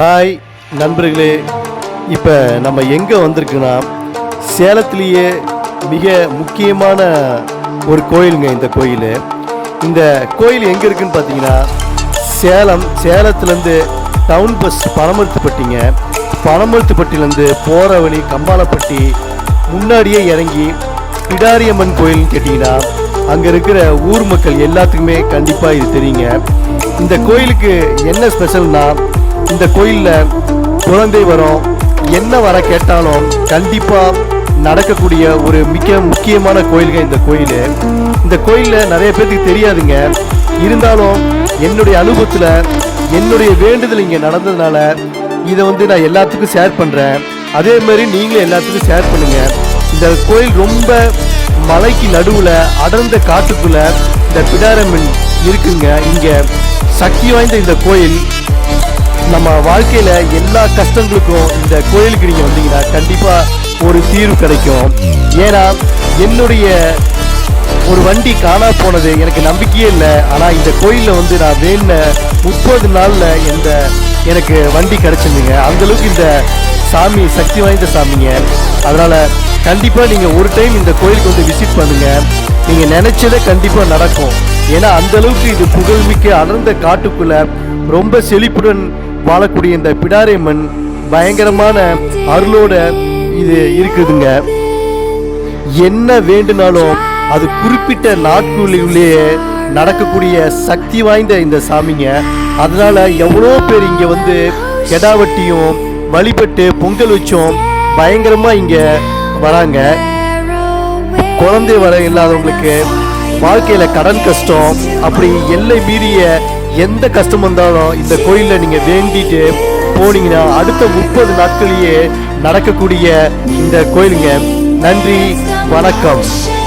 Hi நண்பர்களே. இப்போ நம்ம எங்கே வந்திருக்குன்னா சேலத்திலேயே மிக முக்கியமான ஒரு கோயிலுங்க இந்த கோயில். இந்த கோயில் எங்கே இருக்குன்னு பார்த்தீங்கன்னா சேலம் சேலத்துலேருந்து டவுன் பஸ் பனமருத்துப்பட்டிங்க. பனமருத்துப்பட்டிலேருந்து போகிற வழி கம்பாலப்பட்டி முன்னாடியே இறங்கி பிடாரியம்மன் கோயில்னு கேட்டிங்கன்னா அங்கே இருக்கிற ஊர் மக்கள் எல்லாத்துக்குமே கண்டிப்பாக இது தெரியுங்க. இந்த கோயிலுக்கு என்ன ஸ்பெஷல்னால் இந்த கோயிலில் குழந்தை வரும். என்ன வர கேட்டாலும் கண்டிப்பாக நடக்கக்கூடிய ஒரு மிக முக்கியமான கோயிலுங்க இந்த கோயில். இந்த கோயிலில் நிறைய பேர்த்துக்கு தெரியாதுங்க. இருந்தாலும் என்னுடைய அனுபவத்தில் என்னுடைய வேண்டுதல் இங்கே நடந்ததுனால இதை வந்து நான் எல்லாத்துக்கும் ஷேர் பண்ணுறேன் அதே மாதிரி நீங்களும் எல்லாத்துக்கும் ஷேர் பண்ணுங்கள் இந்த கோயில் ரொம்ப மலைக்கு நடுவில் அடர்ந்த காட்டுக்குள்ளே இந்த பிடாரம்மன் இருக்குங்க. இங்கே சக்தி வாய்ந்த இந்த கோயில். நம்ம வாழ்க்கையில எல்லா கஷ்டங்களுக்கும் இந்த கோயிலுக்கு நீங்க வந்தீங்கன்னா கண்டிப்பா ஒரு தீர்வு கிடைக்கும். ஏன்னா என்னுடைய ஒரு வண்டி காணா போனது எனக்கு நம்பிக்கையே இல்லை. ஆனா இந்த கோயில்ல வந்து நான் வேணுன முப்பது நாள்ல இந்த எனக்கு வண்டி கிடைச்சிருந்துங்க. அந்த அளவுக்கு இந்த சாமி சக்தி வாய்ந்த சாமிங்க. அதனால கண்டிப்பா நீங்க ஒரு டைம் இந்த கோயிலுக்கு வந்து விசிட் பண்ணுங்க. நீங்க நினைச்சதே கண்டிப்பா நடக்கும். ஏன்னா அந்த அளவுக்கு இது புகழ்மிக்க அடர்ந்த காட்டுக்குள்ள ரொம்ப செழிப்புடன் வாழக்கூடிய இந்த பிடாரியம்மன் பயங்கரமான அருளோட இது இருக்குதுங்க. என்ன வேண்டுனாலும் அது குறிப்பிட்ட நாட்களுக்குள்ளேயே நடக்கக்கூடிய சக்தி வாய்ந்த இந்த சாமிங்க. அதனால எவ்வளோ பேர் இங்கே வந்து கெடாவட்டியும் வழிபட்டு பொங்கல் வச்சும் பயங்கரமாக இங்கே வராங்க. குழந்தை வர இல்லாதவங்களுக்கு வாழ்க்கையில் கடன் கஷ்டம் அப்படி எல்லை மீறிய எந்த கஷ்டம் வந்தாலும் இந்த கோயிலில் நீங்கள் வேண்டிட்டு போனீங்கன்னா அடுத்த முப்பது நாட்களையே நடக்கக்கூடிய இந்த கோயிலுங்க. நன்றி வணக்கம்.